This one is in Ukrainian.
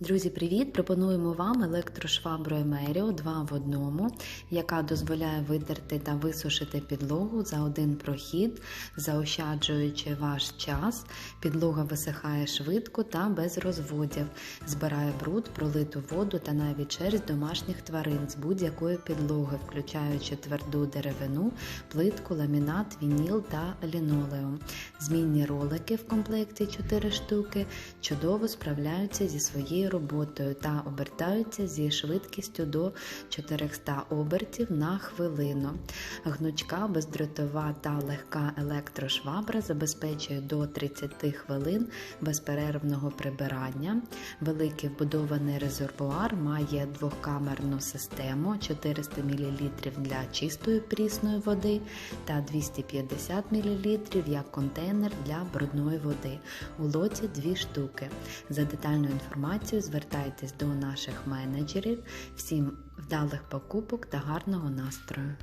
Друзі, привіт! Пропонуємо вам електрошвабру Емеріо 2 в одному, яка дозволяє витерти та висушити підлогу за один прохід, заощаджуючи ваш час. Підлога висихає швидко та без розводів, збирає бруд, пролиту воду та навіть шерсть домашніх тварин з будь-якої підлоги, включаючи тверду деревину, плитку, ламінат, вініл та лінолеум. Змінні ролики в комплекті 4 штуки чудово справляються зі своєю роботою та обертаються зі швидкістю до 400 обертів на хвилину. Гнучка, бездротова та легка електрошвабра забезпечує до 30 хвилин безперервного прибирання. Великий вбудований резервуар має двокамерну систему 400 мл для чистої прісної води та 250 мл як контейнер для брудної води. У лоті дві штуки. За детальною інформацією звертайтесь до наших менеджерів. Всім вдалих покупок та гарного настрою!